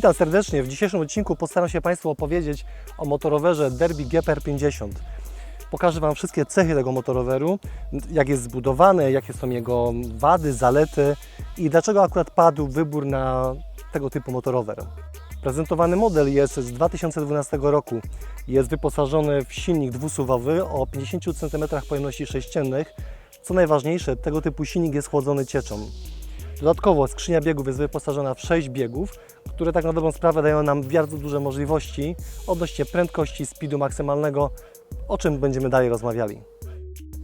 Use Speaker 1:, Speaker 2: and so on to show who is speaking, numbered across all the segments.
Speaker 1: Witam serdecznie. W dzisiejszym odcinku postaram się Państwu opowiedzieć o motorowerze Derby GPR 50. Pokażę Wam wszystkie cechy tego motoroweru, jak jest zbudowany, jakie są jego wady, zalety i dlaczego akurat padł wybór na tego typu motorower. Prezentowany model jest z 2012 roku. Jest wyposażony w silnik dwusuwowy o 50 cm pojemności sześciennych. Co najważniejsze, tego typu silnik jest chłodzony cieczą. Dodatkowo skrzynia biegów jest wyposażona w 6 biegów, które tak na dobrą sprawę dają nam bardzo duże możliwości odnośnie prędkości, speedu maksymalnego, o czym będziemy dalej rozmawiali.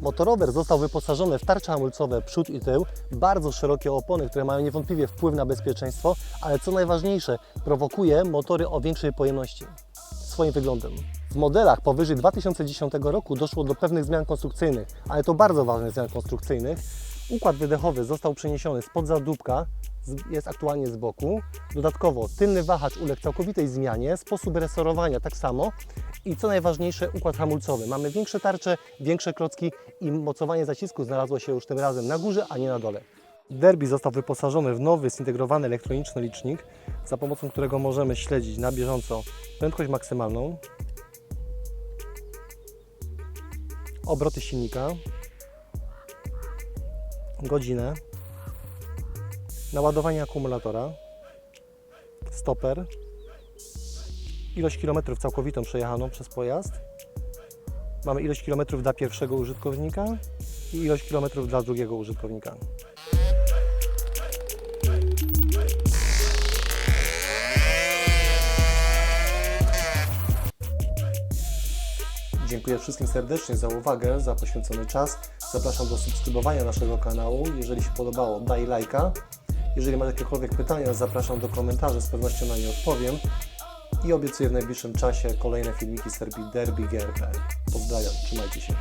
Speaker 1: Motorower został wyposażony w tarcze hamulcowe przód i tył, bardzo szerokie opony, które mają niewątpliwie wpływ na bezpieczeństwo, ale co najważniejsze, prowokuje motory o większej pojemności swoim wyglądem. W modelach powyżej 2010 roku doszło do pewnych zmian konstrukcyjnych, ale to bardzo ważnych zmian konstrukcyjnych. Układ wydechowy został przeniesiony spod zadupka, jest aktualnie z boku. Dodatkowo tylny wahacz uległ całkowitej zmianie, sposób resorowania tak samo i co najważniejsze układ hamulcowy. Mamy większe tarcze, większe klocki i mocowanie zacisku znalazło się już tym razem na górze, a nie na dole. Derby został wyposażony w nowy zintegrowany elektroniczny licznik, za pomocą którego możemy śledzić na bieżąco prędkość maksymalną, obroty silnika, godzinę, naładowanie akumulatora, stoper, ilość kilometrów całkowitą przejechaną przez pojazd. Mamy ilość kilometrów dla pierwszego użytkownika i ilość kilometrów dla drugiego użytkownika. Dziękuję wszystkim serdecznie za uwagę, za poświęcony czas. Zapraszam do subskrybowania naszego kanału. Jeżeli się podobało, daj lajka. Jeżeli masz jakiekolwiek pytania, zapraszam do komentarzy, z pewnością na nie odpowiem. I obiecuję w najbliższym czasie kolejne filmiki z Derby GRP. Pozdrawiam, trzymajcie się.